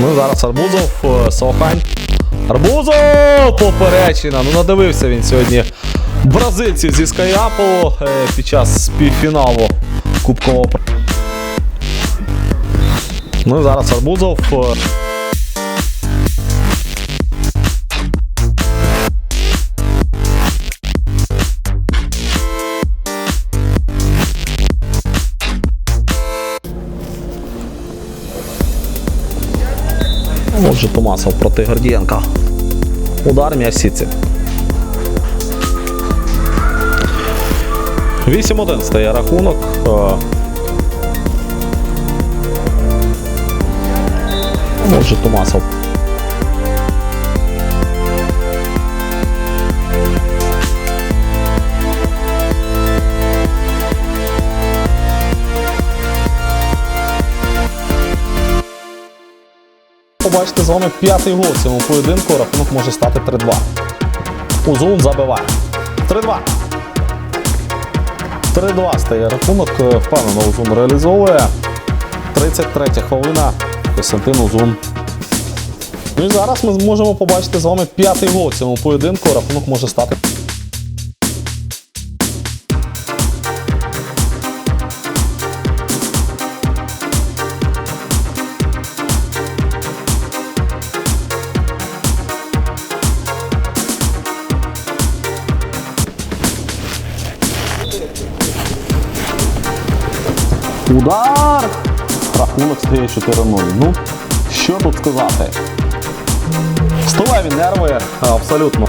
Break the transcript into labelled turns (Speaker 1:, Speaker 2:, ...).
Speaker 1: Ну зараз Арбузов, е, Сохань. Арбузов! Поперечина. Ну надивився він сьогодні бразильців зі Скайапу е, під час півфіналу Кубкового. Ну зараз Арбузов. Отже, Томасов проти Гордієнка. Удар м'яч сітці. 8-1 стає рахунок. Е, Отже, Томасов. Побачите з вами п'ятий гол в цьому поєдинку. Рахунок може стати 3-2. Узун забиває. 3-2. 3-2 стає рахунок. Е, Впевнено, Узун реалізовує. 33 хвилина. Костянтин Узун. Ну і зараз ми зможемо побачити з вами п'ятий гол цьому поєдинку. Рахунок може стати. Удар! Рахунок стає 4-0. Ну, що тут сказати? Столеві нерви абсолютно